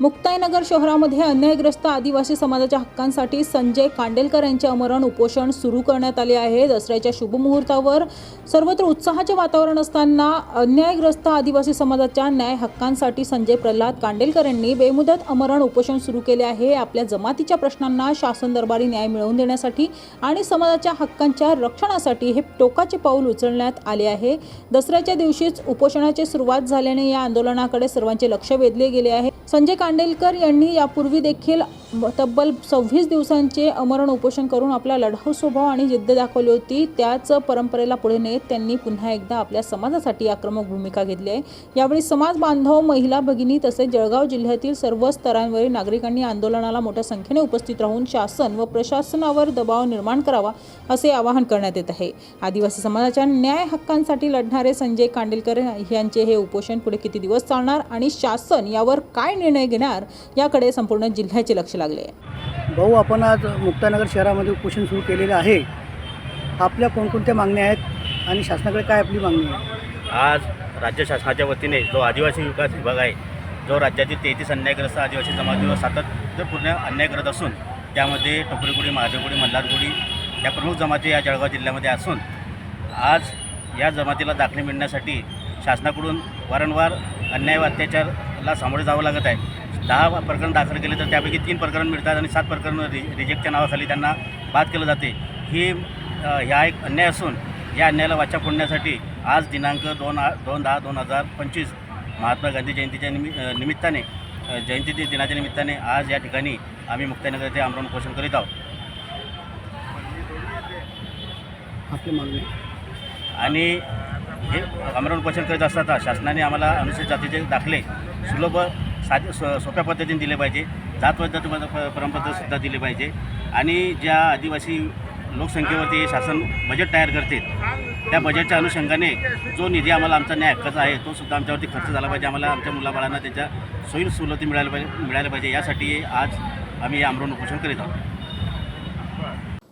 मुक्ताईनगर शहरामध्ये अन्यायग्रस्त आदिवासी समाजाच्या हक्कांसाठी संजय कांडेलकर यांचे अमरण उपोषण सुरू करण्यात आले आहे. दसऱ्याच्या शुभमुहूर्तावर सर्वत्र उत्साहाचे वातावरण असताना अन्यायग्रस्त आदिवासी समाजाच्या न्याय हक्कांसाठी संजय प्रल्हाद कांडेलकर यांनी बेमुदत अमरण उपोषण सुरू केले आहे. आपल्या जमातीच्या प्रश्नांना शासन दरबारी न्याय मिळवून देण्यासाठी आणि समाजाच्या हक्कांच्या रक्षणासाठी हे टोकाचे पाऊल उचलण्यात आले आहे. दसऱ्याच्या दिवशीच उपोषणाची सुरुवात झाल्याने या आंदोलनाकडे सर्वांचे लक्ष वेधले गेले आहे. संजय कांडेलकर यांनी यापूर्वी देखील तब्बल सव्वीस दिवसांचे अमरण उपोषण करून आपला लढाऊ स्वभाव आणि जिद्द दाखवली होती. त्याच परंपरेला पुढे नेत त्यांनी पुन्हा एकदा आपल्या समाजासाठी आक्रमक भूमिका घेतली आहे. यावेळी समाज बांधव महिला भगिनी तसेच जळगाव जिल्ह्यातील सर्व स्तरांवरील नागरिकांनी आंदोलनाला मोठ्या संख्येने उपस्थित राहून शासन व प्रशासनावर दबाव निर्माण करावा असे आवाहन करण्यात येत आहे. आदिवासी समाजाच्या न्याय हक्कांसाठी लढणारे संजय कांडेलकर यांचे हे उपोषण पुढे किती दिवस चालणार आणि शासन यावर काय निर्णय घेणार याकडे संपूर्ण जिल्ह्याचे लक्ष लागले. आहे भाऊ आपण आज मुक्तानगर शहरामध्ये उपोषण सुरू केलेलं आहे. आपल्या कोणकोणत्या मागण्या आहेत आणि शासनाकडे काय आपली मागणी आहे? आज राज्य शासनाच्या वतीने जो आदिवासी विकास विभाग आहे जो राज्यातील तेहतीस अन्यायग्रस्त आदिवासी जमातीवर सातत्यपूर्ण अन्याय करत असून त्यामध्ये टोपरीकुडी महादेवकुडी मल्हारकुडी या प्रमुख जमाती या जळगाव जिल्ह्यामध्ये असून आज या जमातीला दाखले मिळण्यासाठी शासनाकडून वारंवार अन्याय व अत्याचारला सामोरे जावं लागत आहे. दहा प्रकरण दाखल केले तर त्यापैकी तीन प्रकरण मिळतात आणि सात प्रकरण रि रिजेक्टच्या नावाखाली त्यांना बाद केलं जाते. ही ह्या एक अन्याय असून या अन्यायाला वाचा फोडण्यासाठी आज दिनांक दोन आ दोन दहा दोन हजार पंचवीस महात्मा गांधी जयंतीच्या निमि निमित्ताने जयंती दिनाच्या निमित्ताने आज या ठिकाणी आम्ही मुक्ताईनगर येथे आमरण उपोषण करीत आहोत. आपली मागणी. आणि हे आमरण उपोषण करीत असताना शासनाने आम्हाला अनुसूचित जातीचे दाखले सुलभ साध सो सोप्या पद्धतीने दिले पाहिजे. जात पद्धती परंपरासुद्धा दिली पाहिजे. आणि ज्या आदिवासी लोकसंख्येवरती शासन बजेट तयार करते त्या बजेटच्या अनुषंगाने जो निधी आम्हाला आमचा न्याय हक्काचा आहे तो सुद्धा आमच्यावरती खर्च झाला पाहिजे. आम्हाला आमच्या मुलाबाळांना त्याच्या सोयी सवलती मिळायला पाहिजे मिळायला पाहिजे. यासाठी आज आम्ही या आमरण उपोषण करीत आहोत.